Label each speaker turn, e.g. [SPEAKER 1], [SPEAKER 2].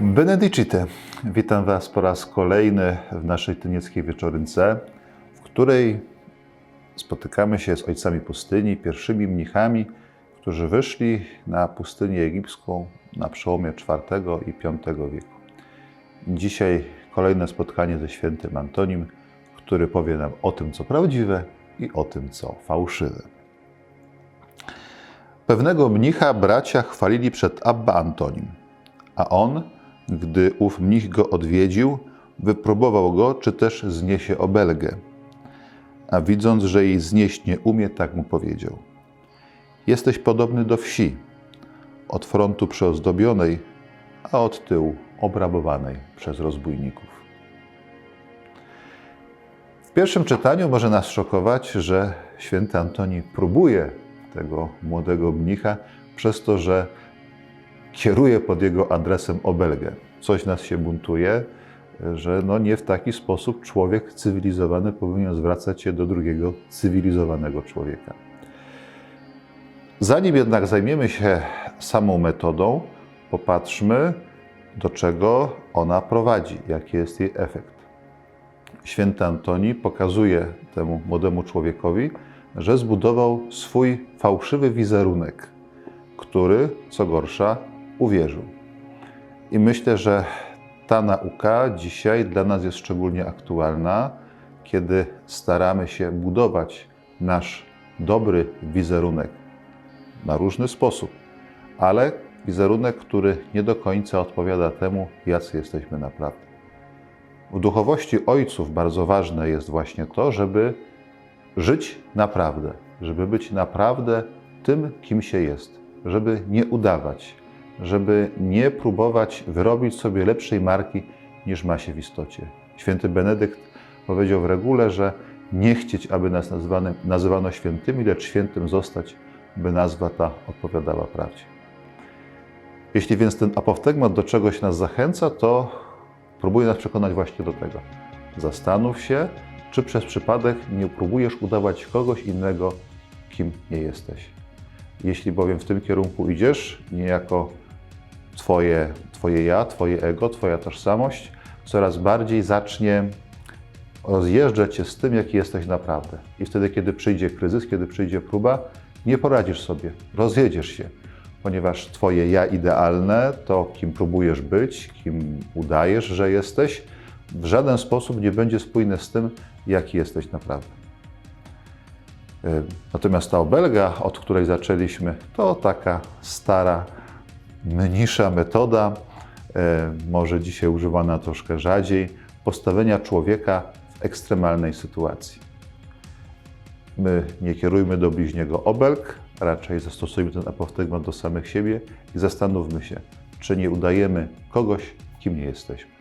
[SPEAKER 1] Benedicite. Witam Was po raz kolejny w naszej tynieckiej wieczorynce, w której spotykamy się z ojcami pustyni, pierwszymi mnichami, którzy wyszli na pustynię egipską na przełomie IV i V wieku. Dzisiaj kolejne spotkanie ze świętym Antonim, który powie nam o tym, co prawdziwe i o tym, co fałszywe. Pewnego mnicha bracia chwalili przed Abba Antonim, a on, gdy ów mnich go odwiedził, wypróbował go, czy też zniesie obelgę. A widząc, że jej znieść nie umie, tak mu powiedział: Jesteś podobny do wsi, od frontu przeozdobionej, a od tyłu obrabowanej przez rozbójników. W pierwszym czytaniu może nas szokować, że święty Antoni próbuje tego młodego mnicha przez to, że kieruje pod jego adresem obelgę. Coś nas się buntuje, że no nie w taki sposób człowiek cywilizowany powinien zwracać się do drugiego cywilizowanego człowieka. Zanim jednak zajmiemy się samą metodą, popatrzmy, do czego ona prowadzi, jaki jest jej efekt. Święty Antoni pokazuje temu młodemu człowiekowi, że zbudował swój fałszywy wizerunek, który, co gorsza, uwierzył. I myślę, że ta nauka dzisiaj dla nas jest szczególnie aktualna, kiedy staramy się budować nasz dobry wizerunek na różny sposób, ale wizerunek, który nie do końca odpowiada temu, jacy jesteśmy naprawdę. W duchowości ojców bardzo ważne jest właśnie to, żeby żyć naprawdę, żeby być naprawdę tym, kim się jest, żeby nie udawać, żeby nie próbować wyrobić sobie lepszej marki niż ma się w istocie. Święty Benedykt powiedział w regule, że nie chcieć, aby nas nazwano, nazywano świętymi, lecz świętym zostać, by nazwa ta odpowiadała prawdzie. Jeśli więc ten apoftegmat do czegoś nas zachęca, to próbuje nas przekonać właśnie do tego. Zastanów się, czy przez przypadek nie próbujesz udawać kogoś innego, kim nie jesteś. Jeśli bowiem w tym kierunku idziesz, niejako twoje, twoje ja, Twoje ego, Twoja tożsamość coraz bardziej zacznie rozjeżdżać się z tym, jaki jesteś naprawdę. I wtedy, kiedy przyjdzie kryzys, kiedy przyjdzie próba, nie poradzisz sobie, rozjedziesz się, ponieważ Twoje ja idealne, to kim próbujesz być, kim udajesz, że jesteś, w żaden sposób nie będzie spójne z tym, jaki jesteś naprawdę. Natomiast ta obelga, od której zaczęliśmy, to taka stara, mnisza metoda, e, może dzisiaj używana troszkę rzadziej, postawienia człowieka w ekstremalnej sytuacji. My nie kierujmy do bliźniego obelg, raczej zastosujmy ten apoftegmat do samych siebie i zastanówmy się, czy nie udajemy kogoś, kim nie jesteśmy.